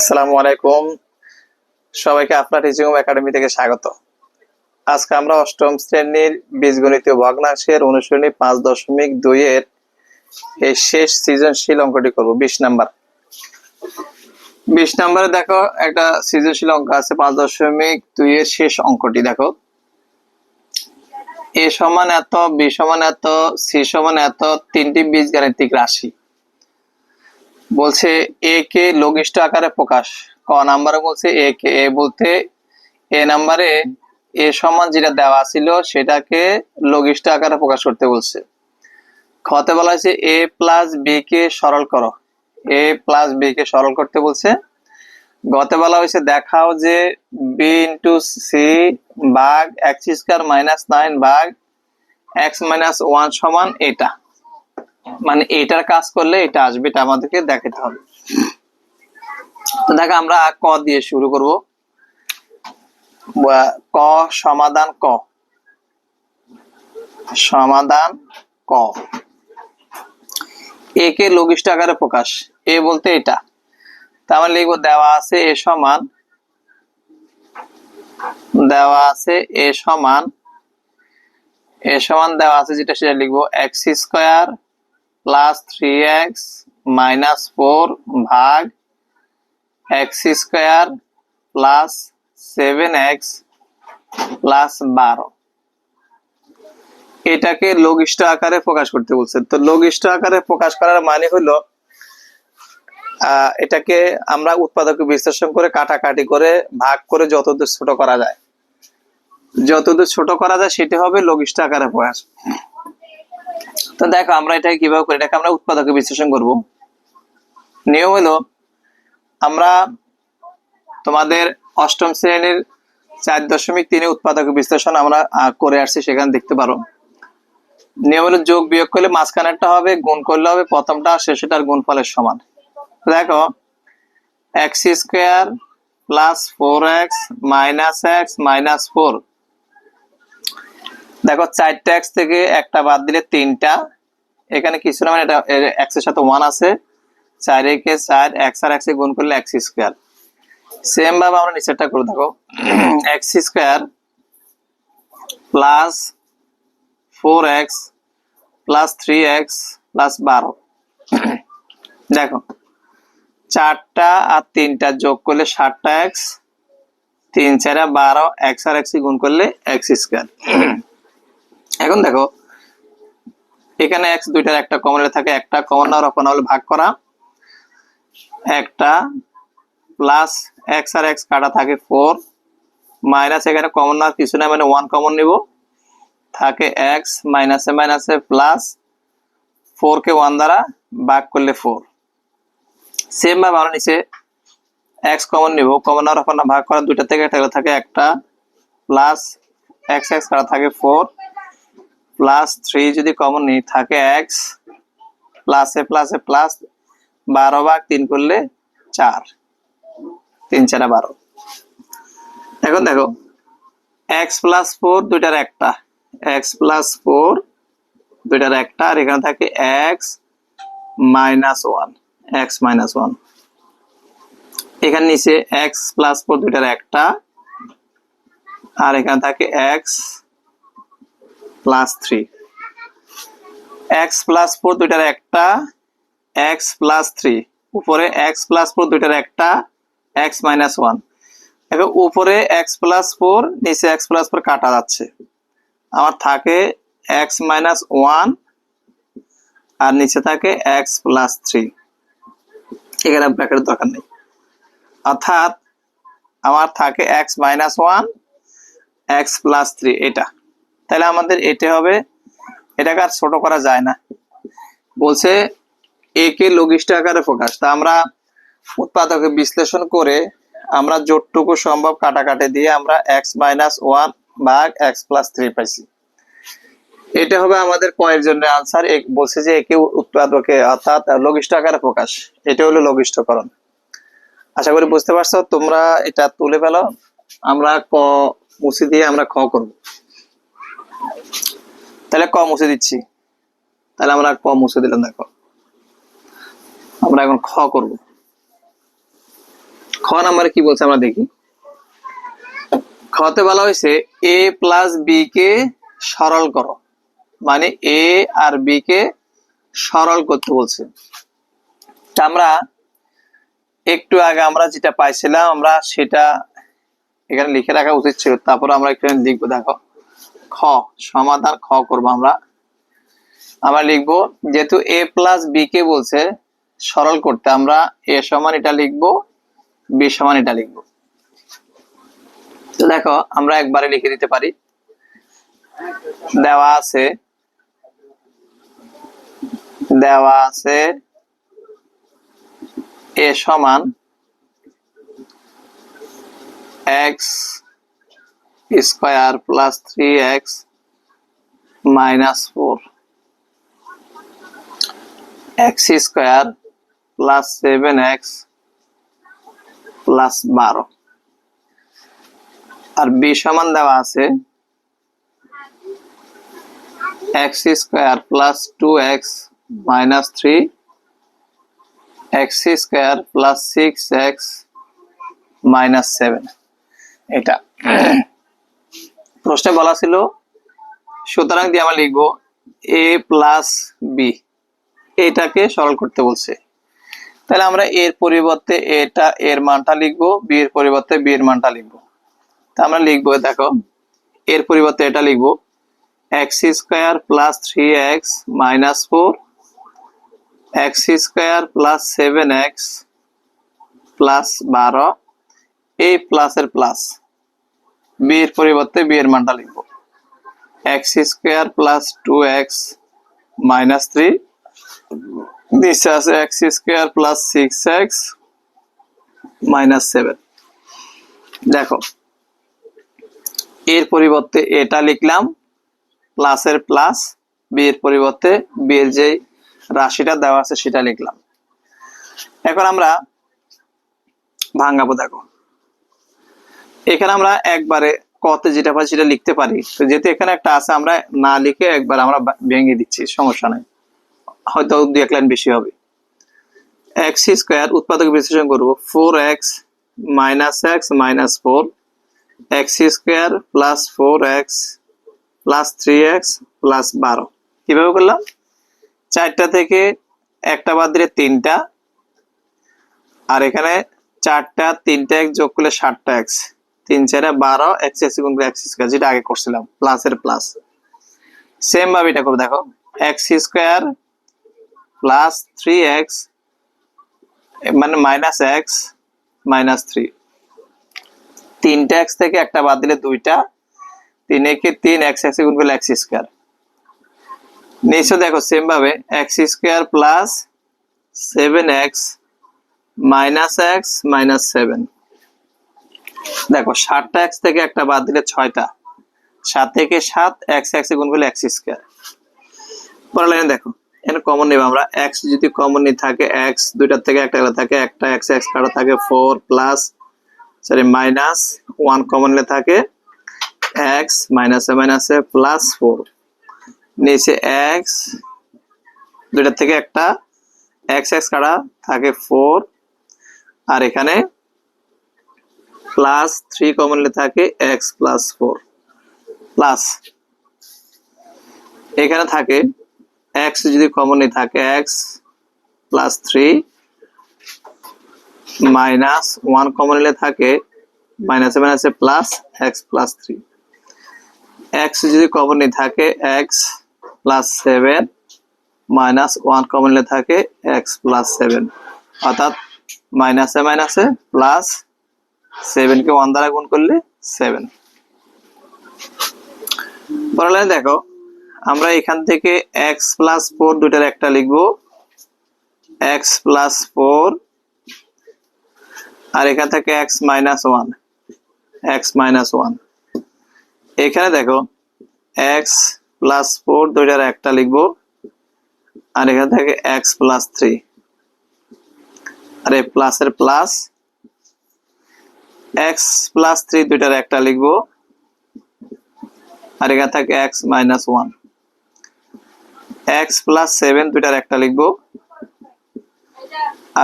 আসসালামু আলাইকুম। সবাইকে আপনার টিচিং একাডেমি থেকে স্বাগত। আজকে আমরা অষ্টম শ্রেণির বীজগণিতীয় ভগ্নাংশের অনুশীলনী পাঁচ দশমিক দুই এর এই শেষ সৃজনশীল অঙ্কটি করব, বিশ নাম্বার। বিশ নাম্বারে দেখো, একটা সৃজনশীল অঙ্ক আছে, পাঁচ দশমিক দুই এর শেষ অঙ্কটি, দেখো। এ সমান এত, বি সমান এত, সি সমান এত, তিনটি বীজগাণিতিক রাশি। বলছে এ কে লঘিষ্ঠ আকারে প্রকাশ। ক নাম্বারে বলছে এ কে, এ বলতে এ নাম্বারে এ সমান যেটা দেওয়া ছিল সেটাকে লঘিষ্ঠ আকারে প্রকাশ করতে বলছে। খতে বলা হয়েছে এ প্লাস বি কে সরল করো। এ প্লাস বি কে সরল করতে বলছে। গতে বলা হয়েছে দেখাও যে বি ইন্টু সি ভাগ এক্স স্কোয়ার মাইনাস নাইন ভাগ এক্স মাইনাস ওয়ান সমান এটা। মানে এটার কাজ করলে এটা আসবে, এটা আমাদেরকে দেখাতে হবে। তো দেখো আমরা ক দিয়ে শুরু করব। ক সমাধান ক। সমাধান ক। এ কে লঘিষ্ঠ আকারে প্রকাশ। এ বলতে এটা। তাহলে লিখব দেওয়া আছে এ সমান, দেওয়া আছে এ সমান এ সমান দেওয়া আছে যেটা সেটা লিখব x square plus three x minus four ভাগ x square plus seven x plus বারো এটাকে লঘিষ্ঠ আকারে প্রকাশ করতে বলছে। তো লঘিষ্ঠ আকারে প্রকাশ করার মানে হলো এটাকে আমরা উৎপাদক বিশ্লেষণ করে কাটাকাটি করে ভাগ করে যতদূর ছোট করা যায়। যতদূর ছোট করা যায়, সেটা হবে লঘিষ্ঠ আকারে প্রকাশ। তো দেখো, আমরা এটাকে কীভাবে করি? এটাকে আমরা উৎপাদকে বিশ্লেষণ করব। নিয়ম হলো, আমরা তোমাদের অষ্টম শ্রেণির চার দশমিক তিনে উৎপাদক বিশ্লেষণ আমরা করে আসছি, সেখানে দেখতে পারো। নিয়ম হলো, যোগ বিয়োগ করলে মাঝখানেরটা হবে, গুণ করলে হবে, প্রথমটা আর শেষেরটার গুণফলের সমান। দেখো, x square plus four x minus x minus four. দেখো, চারটা এক্স থেকে একটা বাদ দিলে তিনটা এখানে কিছু না মানে এটা এক্সের সাথে ওয়ান আছে। চার একে চার এক্স আর এক্স এ গুণ করলে এক্স স্কোয়ার সেম ভাবে আমরা নিচেরটা করে দেখো। X square plus four x plus three x plus বারো দেখো, চারটা আর তিনটা যোগ করলে সাতটা এক্স তিন চারা বারো এক্স আর এক্স গুণ করলে এক্স স্কোয়ার এখন দেখো এখানে এক্স দুইটার একটা কমন থাকে, একটা কমন না রকম হলে ভাগ করা। একটা প্লাস এক্স আর এক্স কাটা থাকে ফোর মাইনাস এখানে কমন না, কিছু না মানে ওয়ান কমন নিব। থাকে এক্স মাইনাসে মাইনাসে প্লাস ফোর কে ওয়ান দ্বারা ভাগ করলে ফোর সেম ভাবে আমরা নিচে এক্স কমন নিব কমন না রকম না ভাগ করা দুইটা থেকে একটা থাকে একটা প্লাস এক্স এক্স কাটা থাকে ফোর প্লাস থ্রি যদি কমন নিই, থাকে এক্স প্লাসে প্লাসে প্লাস বারো ভাগ তিন করলে চার। তিন চারে বারো। এখন দেখো এক্স প্লাস ফোর দুইটার একটা। এক্স প্লাস ফোর দুইটার একটা, আর এখানে থাকে x minus one x minus one এখানে নিচে এক্স প্লাস ফোর দুইটার একটা, আর এখানে থাকে x plus three x plus four দুইটার একটা এক্স প্লাস থ্রি উপরে এক্স প্লাস ফোর দুইটার একটা এক্স মাইনাস ওয়ান এখন উপরে এক্স প্লাস ফোর নিচে এক্স প্লাস ফোর কাটা যাচ্ছে। আমার থাকে এক্স মাইনাস ওয়ান আর নিচে থাকে এক্স প্লাস থ্রি এখানে ব্র্যাকেটের দরকার নেই। অর্থাৎ আমার থাকে x minus one x plus three এটা। তাহলে আমাদের এটা হবে। এটাকে আর ছোট করা যায় না। বলছে, এ কে লঘিষ্ঠ আকারে প্রকাশ। তা আমরা উৎপাদকে বিশ্লেষণ করে আমরা জোটটুকু সম্ভব কাটাকাটি দিয়ে আমরা এক্স মাইনাস ওয়ান ভাগ এক্স প্লাস থ্রি পাইছি। এটা হবে আমাদের কয়ের জন্য আনসার বলছে যে, একে উৎপাদকে অর্থাৎ লঘিষ্ঠ আকারে প্রকাশ। এটা হলো লঘিষ্ঠকরণ। আশা করি বুঝতে পারছ, তোমরা এটা তুলে ফেলো। আমরা ক মুছে দিয়ে আমরা খ করব। তাহলে ক মুছে দিচ্ছি? তাহলে আমরা ক মুছে দিলাম দেখো। আমরা এখন খ করব। খ নাম্বারে কি বলছে আমরা দেখি। খতে বলা হয়েছে এ প্লাস বি কে সরল করো। মানে এ আর বি কে সরল করতে বলছে। আমরা একটু আগে আমরা যেটা পাইছিলাম, আমরা সেটা এখানে লিখে রাখা উচিত ছিল। তারপর আমরা একটু লিখব দেখো। খ, সমাধান খ করব আমরা। আমরা লিখব, যেহেতু এ প্লাস বি কে বলছে, সরল করতে আমরা এ সমান এটা লিখব বি সমান এটা লিখব। দেখো, আমরা একবারে লিখে দিতে পারি। দেওয়া আছে দেওয়া আছে এ সমান x square plus three x minus four. X square plus seven x plus বারো। আর বি সমান দেওয়া আছে x square plus two x minus three, x square plus six x minus seven. এটা প্রশ্নে বলা ছিল, সুতরাং দিয়ে আমরা লিখব এ প্লাস বি এটাকে সরল করতে বলছে। তাহলে আমরা এর পরিবর্তে এটা, এর মানটা লিখব বি এর পরিবর্তে বি এর মানটা লিখব। তা আমরা লিখব, দেখো, এর পরিবর্তে এটা লিখব x square plus three x minus four x square plus seven x plus বারো এই প্লাসের প্লাস বি এর পরিবর্তে বি এর মানটা লিখব। X square plus two x minus three নিচে আছে x square plus six x minus seven দেখো, এর পরিবর্তে এটা লিখলাম প্লাসের প্লাস বি এর পরিবর্তে বি এর যে রাশিটা দেওয়া আছে সেটা লিখলাম। এখন আমরা ভাঙাবো, দেখো। এখানে আমরা একবারে কতে যেটা পাই সেটা লিখতে পারি। তো যেহেতু এখানে একটা আছে, আমরা না লিখে একবার আমরা ভেঙে দিচ্ছি, সমস্যা নাই। হয়তো দু এক লাইন বেশি হবে। এক্স স্কোয়ার উৎপাদক বিশ্লেষণ করব। Four x minus x minus four x square plus four x plus three x plus বারো কীভাবে করলাম? চারটা থেকে একটা বাদ দিলে তিনটা, আর এখানে চারটা, তিনটা এক যোগ করলে ষাটটা এক্স তিন চারে বারো এক্স এক্স করে এক্স স্কোয়ার যেটা আগে করছিলাম প্লাসের প্লাস সেম ভাবে এটা করব দেখো x square plus three x মানে মাইনাস এক্স মাইনাস থ্রি তিনটা এক্স থেকে একটা বাদ দিলে দুইটা তিন, একে তিন এক্স এক্স গুণ করলে এক্স স্কোয়ার নিচে দেখো সেম ভাবে x square plus seven x minus x minus seven দেখো, সাতটা এক্স থেকে একটা বাদ দিলে ছয়টা। সাত থেকে সাত এক্স এক্স গুণ করলে এক্স স্কোয়ার পরের লাইনে দেখো, এখানে কমন নেব আমরা। এক্স যদি কমন নিয়ে থাকে এক্স দুইটার থেকে একটা থাকে, একটা এক্স এক্স কাটা থাকে four plus sorry minus one common নিলে থাকে এক্স মাইনাসে মাইনাসে প্লাস ফোর নিচে এক্স দুইটার থেকে একটা এক্স এক্স কাটা থাকে ফোর আর এখানে প্লাস থ্রি কমনলি থাকে এক্স প্লাস ফোর। প্লাস এখানে থাকে এক্স যদি কমনলি থাকে x plus three minus one commonly থাকে মাইনাসে মাইনাসে plus x plus three. X যদি কমনলি থাকে x plus seven minus one commonly থাকে এক্স প্লাস সেভেন। অর্থাৎ মাইনাসে মাইনাসে প্লাস সেভেনকে ওয়ান দ্বারা গুণ করলে সেভেন পরের দেখো, আমরা এখান থেকে এক্স প্লাস ফোর দুটার একটা লিখব। এক্স প্লাস ফোর আর এখান থেকে x minus one x minus one এখানে দেখো এক্স প্লাস ফোর দুইটার একটা লিখব, আর এখান থেকে এক্স প্লাস থ্রি আর এই প্লাসের প্লাস এক্স প্লাস থ্রি দুইটার একটা লিখব। আর এখানে থাকে x minus one x plus seven দুইটার একটা লিখব।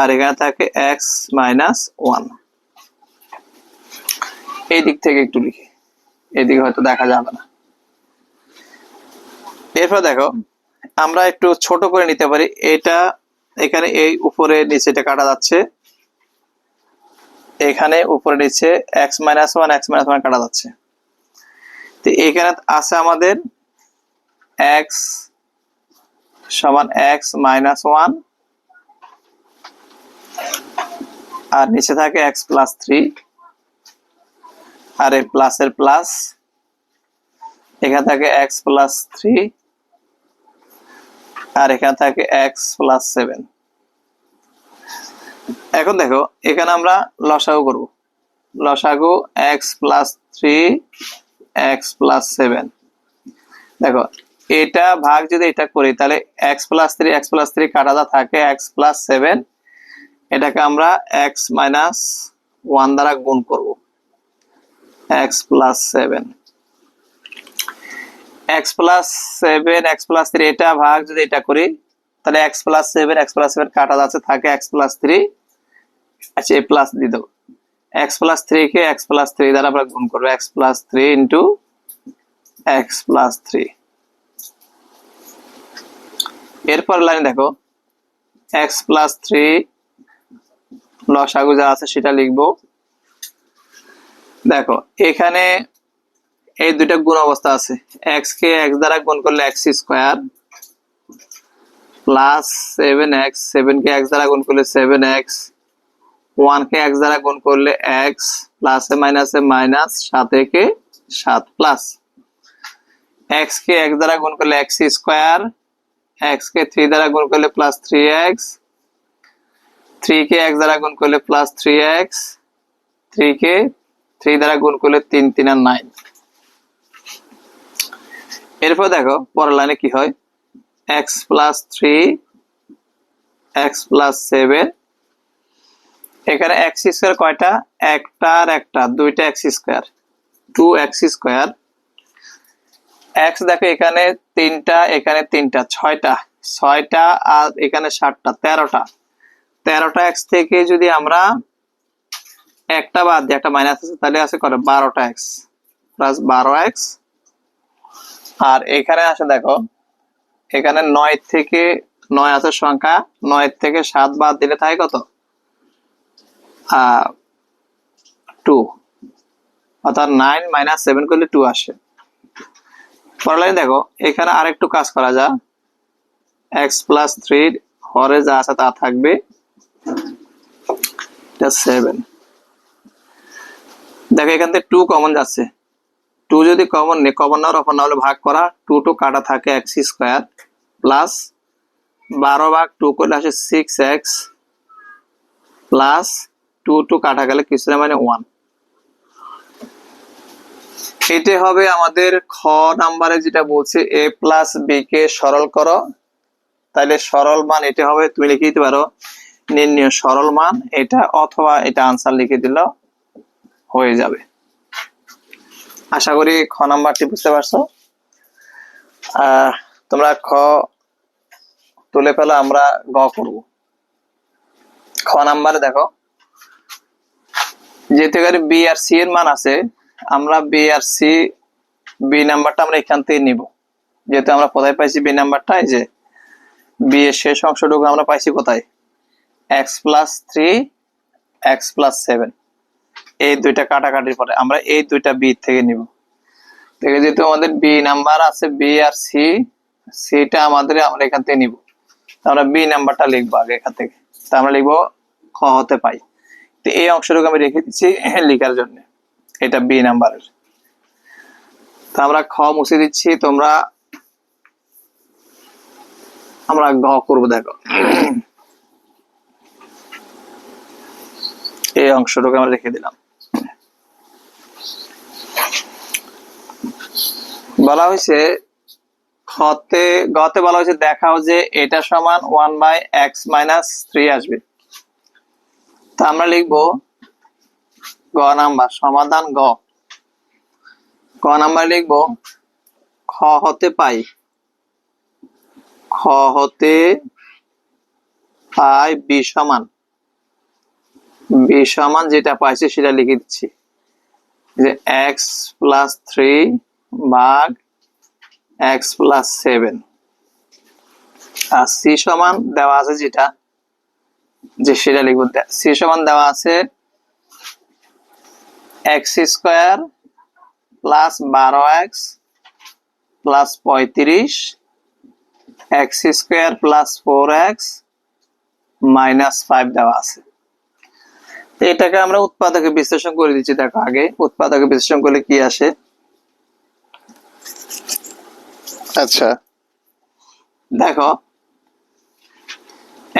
আর এখানে থাকে এক্স মাইনাস ওয়ান এই দিক থেকে একটু লিখি। এদিকে হয়তো দেখা যাবে না। এরপর দেখো, আমরা একটু ছোট করে নিতে পারি। এটা এখানে এই উপরে নিচেটা কাটা যাচ্ছে। এখানে উপরে নিচে x minus one x minus one কাটা যাচ্ছে। তো এখানে আছে আমাদের এক্স সমান এক্স মাইনাস ওয়ান আর নিচে থাকে এক্স প্লাস থ্রি আর এই প্লাসের প্লাস এখানে থাকে এক্স প্লাস থ্রি আর এখানে থাকে এক্স প্লাস সেভেন এখন দেখো এখানে আমরা লসাগু করব লসাগু x plus three x plus seven দেখো এটা ভাগ যদি এটা করি তাহলে x plus three x plus three কাটাটা থাকে এক্স প্লাস সেভেন এটাকে আমরা এক্স মাইনাস ওয়ান দ্বারা গুণ করব x plus seven x plus seven x plus three এটা ভাগ যদি এটা করি তাহলে x plus seven x plus seven কাটা যাচ্ছে থাকে এক্স প্লাস থ্রি আচ্ছা এ প্লাস দিয়ে দেবো এক্স প্লাস থ্রি কে এক্স প্লাস থ্রি দ্বারা আমরা গুণ করব। X plus three into x plus three এরপর লাইন দেখো এক্স প্লাস থ্রি লসাগু যা আছে সেটা লিখব। দেখো, এখানে এই দুইটা গুণ অবস্থা আছে। এক্স কে এক্স দ্বারা গুণ করলে x square plus seven x seven কে এক্স দ্বারা গুণ করলে সেভেন এক্স ওয়ান কে এক্স দ্বারা গুণ করলে এক্স প্লাসে মাইনাসে মাইনাস সাত কে সাত প্লাস এক্স কে এক্স দ্বারা গুণ করলে এক্স স্কোয়ার, এক্স কে থ্রি দ্বারা গুণ করলে প্লাস থ্রি এক্স, থ্রি কে এক্স দ্বারা গুণ করলে প্লাস থ্রি এক্স, থ্রি কে থ্রি দ্বারা গুণ করলে তিন তিন আর নাইন এরপর দেখো, পরের লাইনে কি হয়? X plus three x plus seven এখানে এক্স স্কোয়ার কয়টা? একটা আর একটা, দুইটা x square two x square x দেখো এখানে তিনটা এখানে তিনটা, ছয়টা ছয়টা আর এখানে ষাটটা তেরোটা। তেরোটা এক্স থেকে যদি আমরা একটা বাদ দিই, একটা মাইনাস আছে, তাহলে আছে করে বারোটা এক্স প্লাস বারো এক্স আর এখানে আসে দেখো, এখানে নয় থেকে নয় আছে সংখ্যা, নয় থেকে সাত বাদ দিলে থাকে কত? টু অর্থাৎ নাইন মাইনাস সেভেন করলে টু আসে। পরের দেখো, এখানে আরেকটু কাজ করা যা এক্স প্লাস থ্রি হরে যা আছে তা থাকবে। সেভেন দেখো, এখান থেকে টু কমন যাচ্ছে। টু যদি কমন নেই কমন না অফার না হলে ভাগ করা। টু টু কাটা থাকে এক্স স্কোয়ার প্লাস বারো ভাগ টু করলে আসে six x plus two two কাটা গেলে কিছু মানে ওয়ান এটা হবে আমাদের খ নাম্বারে যেটা বলছে, এ প্লাস বি কে সরল করো। তাহলে সরল মান এটা হবে, তুমি লিখে দিতে পারো, নির্ণয় সরল মান, এটা অথবা এটা আনসার লিখে দিল হয়ে যাবে। আশা করি খ নাম্বারটি বুঝতে পারছ। তোমরা খ তুলে ফেলো, আমরা গ করব। খ নাম্বারে দেখো। যেহেতু এখানে বি আর সি এর মান আছে, আমরা বি আর সি বি নাম্বারটা আমরা এখান থেকে নিব। যেহেতু আমরা কোথায় পাইছি বি নাম্বারটা, এই যে বি এর শেষ অংশটুকু আমরা পাইছি কোথায়? X plus three x plus seven এই দুইটা কাটাকাটির পরে আমরা এই দুইটা বি থেকে নিব। দেখে যেহেতু আমাদের বি নাম্বার আছে বি আর সি সিটা আমাদের আমরা এখান থেকে নিব। আমরা বি নাম্বারটা লিখব আগে এখান থেকে। তা আমরা লিখব খ হতে পাই। তো এই অংশটুকু আমি রেখে দিচ্ছি লিখার জন্য। এটা বি নাম্বারের তো আমরা খ মুছে দিচ্ছি, তোমরা আমরা ঘ করব, দেখো। এই অংশটুকু আমরা রেখে দিলাম। বলা হয়েছে, খতে, গতে বলা হয়েছে দেখাও যে এটা সমান one by x minus three আসবে। আমরা লিখব গ নাম্বার, সমাধান গ। গ নাম্বার লিখব, খ হতে পাই। খ হতে পাই বি সমান। বি সমান যেটা পাইছে সেটা লিখে দিচ্ছি। যে এক্স প্লাস থ্রি ভাগ এক্স প্লাস সেভেন আর সি সমান দেওয়া আছে যেটা যে সেটা লিখব। সি সমান দেওয়া আছে এক্স স্কোয়ার প্লাস বারো এক্স প্লাস পঁয়ত্রিশ x square plus four x minus five দেওয়া আছে। এটাকে আমরা উৎপাদকে বিশ্লেষণ করে দিচ্ছি দেখো আগে উৎপাদকে বিশ্লেষণ করলে কি আসে? আচ্ছা। দেখো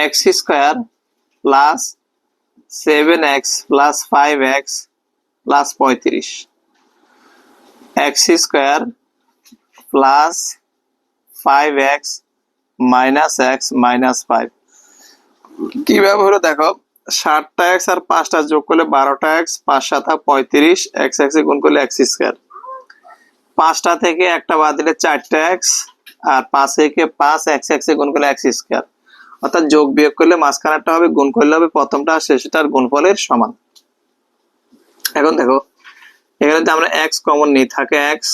x square plus seven x plus five x plus পঁয়ত্রিশ। X square plus five x minus x minus five কীভাবে হলো দেখো, ষাটটা এক্স আর পাঁচটা যোগ করলে বারোটা এক্স পাঁচ সাতা পঁয়ত্রিশ এক্স এক্স গুণ করলে এক্স স্কোয়ার পাঁচটা থেকে একটা বাদ দিলে চারটা এক্স আর পাঁচ থেকে পাঁচ এক্স এক্স গুণ করলে এক্স স্কোয়ার অর্থাৎ যোগ বিয়োগ করলে মাঝখানেরটা হবে, গুণ করলে হবে, প্রথমটা আর শেষটার গুণফলের সমান। এখন দেখো, এখানে যদি আমরা এক্স কমন নিই, থাকে x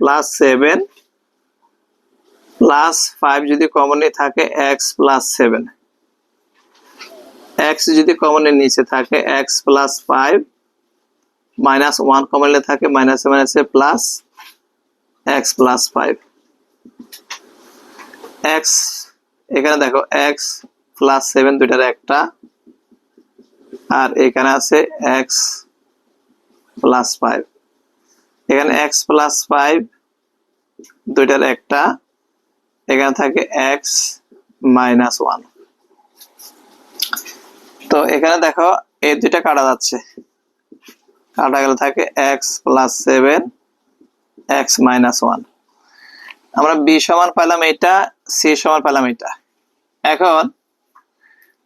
plus seven plus five যদি কমন নিই, থাকে এক্স প্লাস সেভেন এক্স যদি কমনের নিচে থাকে x plus five minus one কমনে থাকে মাইনাস মাইনাসে plus x plus five x এখানে দেখো এক্স প্লাস সেভেন দুইটার একটা, আর এখানে আছে এক্স প্লাস ফাইভ এখানে এক্স প্লাস ফাইভ দুইটার একটা, এখানে থাকে এক্স মাইনাস ওয়ান তো এখানে দেখো এই দুইটা কাটা যাচ্ছে। কাটা গেলে থাকে x plus seven x minus one আমরা বি সমান পাইলাম এটা সি সমান পেলাম এটা। এখন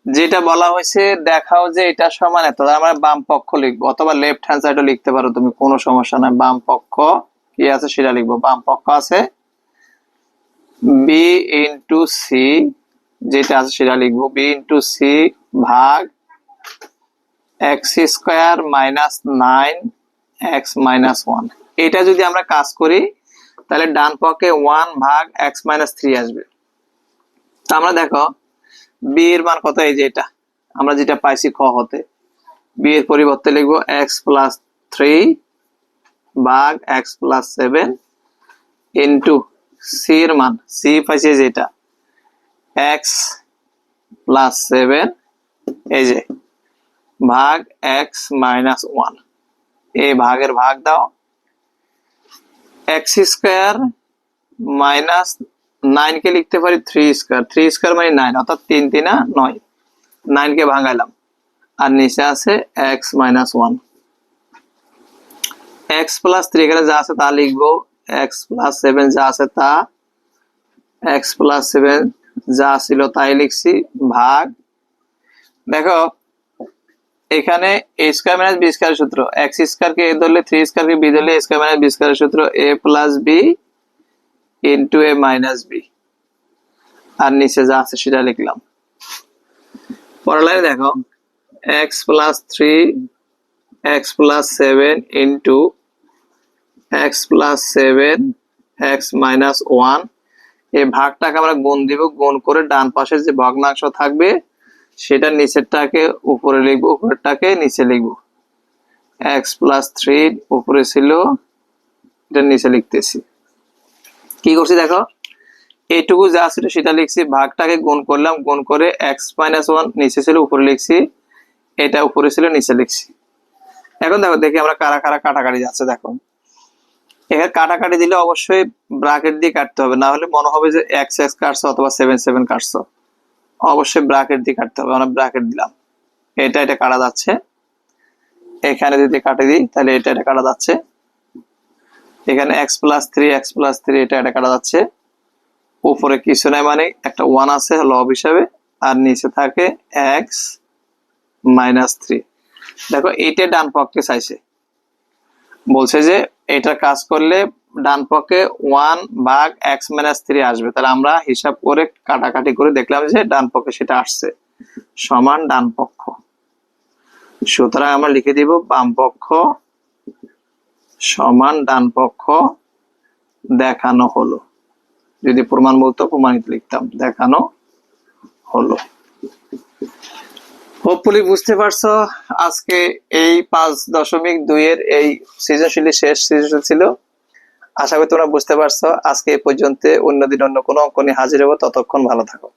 যেটা বলা হয়েছে, দেখাও যে এটা সমান এত। আমরা বাম পক্ষ লিখব, অথবা লেফট হ্যান্ড সাইডও লিখতে পারো তুমি, কোনো সমস্যা নাই। বাম পক্ষ কি আছে সেটা লিখব। বাম পক্ষ আছে বি ইন্টু সি যেটা আছে সেটা লিখব। বি ইন্টু সি ভাগ x square minus nine x minus one এটা যদি আমরা কাজ করি তাহলে ডান পক্ষে ওয়ান ভাগ এক্স মাইনাস থ্রি আসবে। তো আমরা দেখো বি এর মান কত? এই যে এটা। আমরা যেটা পাইছি খ হতে। বি এর পরিবর্তে লিখব এক্স প্লাস থ্রি ভাগ x plus seven into C এর মান। সি পাইছি যেটা এক্স প্লাস সেভেন এই যে, ভাগ এক্স মাইনাস ওয়ান এই ভাগের ভাগ দাও। এক্স স্কোয়ার মাইনাস নাইন কে লিখতে পারি থ্রি স্কোয়ার থ্রি স্কোয়ার মানে নাইন অর্থাৎ তিন, তিনা নয়। নাইন কে ভাঙাইলাম আর নিচে আছে x minus one x plus three এখানে যা আছে তা লিখব। এক্স প্লাস সেভেন যা আছে তা এক্স প্লাস সেভেন যা ছিল তাই লিখছি ভাগ। দেখো এখানে A square minus B square সূত্র এক্স স্কোয়ার কে এ ধরলে থ্রি স্কোয়ার কে বি ধরলে স্কোয়ার মাইনাস বি স্কোয়ার সূত্র A plus B into A minus B আর নিচে যা আছে সেটা লিখলাম। পরের লাইনে দেখো x plus three x plus seven into x plus seven x minus one এই ভাগটাকে আমরা গুণ দিব, গুণ করে ডান পাশের যে ভগ্নাংশ থাকবে সেটা নিচেরটাকে উপরে লিখব, উপরেরটাকে নিচে লিখব। এক্স প্লাস থ্রি উপরে ছিল, এটা নিচে লিখতেছি। কি করছি দেখো? এইটুকু যা ছিল সেটা লিখছি, ভাগটাকে গুণ করলাম, গুণ করে এক্স মাইনাস ওয়ান নিচে ছিল, উপরে লিখছি, এটা উপরে ছিল, নিচে লিখছি। এখন দেখো, দেখি আমরা কারা কারা কাটাকাটি যাচ্ছে, দেখো। এখানে কাটাকাটি দিলে অবশ্যই ব্রাকেট দিয়ে কাটতে হবে, না হলে মনে হবে যে এক্স এক্স কাটছো অথবা সেভেন সেভেন কাটছো। অবশ্যই ব্রাকেট দিয়ে কাটতে হবে আমরা ব্রাকেট দিলাম। এটা এটা কাটা যাচ্ছে। এখানে যদি কাটে দিই, তাহলে এটা এটা কাটা যাচ্ছে। এখানে x plus three x plus three এটা এটা কাটা যাচ্ছে। উপরে কিছু নাই মানে একটা ওয়ান আছে লব হিসাবে, আর নিচে থাকে এক্স মাইনাস থ্রি দেখো, এইটা ডান পক্ষে চাইছে। বলছে যে, এটা কাজ করলে ডান পক্ষে ওয়ান ভাগ এক্স মাইনাস থ্রি আসবে। তাহলে আমরা হিসাব করে কাটাকাটি করে দেখলাম যে ডান পক্ষে সেটা আসছে। সমান ডান পক্ষ। সুতরাং আমরা লিখে দিব বাম পক্ষ সমান ডান পক্ষ দেখানো হলো। যদি প্রমাণ বলতো, প্রমাণিত লিখতাম, দেখানো হলো। হোপফুলি বুঝতে পারছ, আজকে এই পাঁচ দশমিক দুইয়ের এই সৃজনশীল শেষ সৃজনশীল ছিল। আশা করি তোমরা বুঝতে পারছ। আজকে এই পর্যন্ত অন্যদিন অন্য কোনো অঙ্ক নিয়ে হাজির হব। ততক্ষণ ভালো থাকো।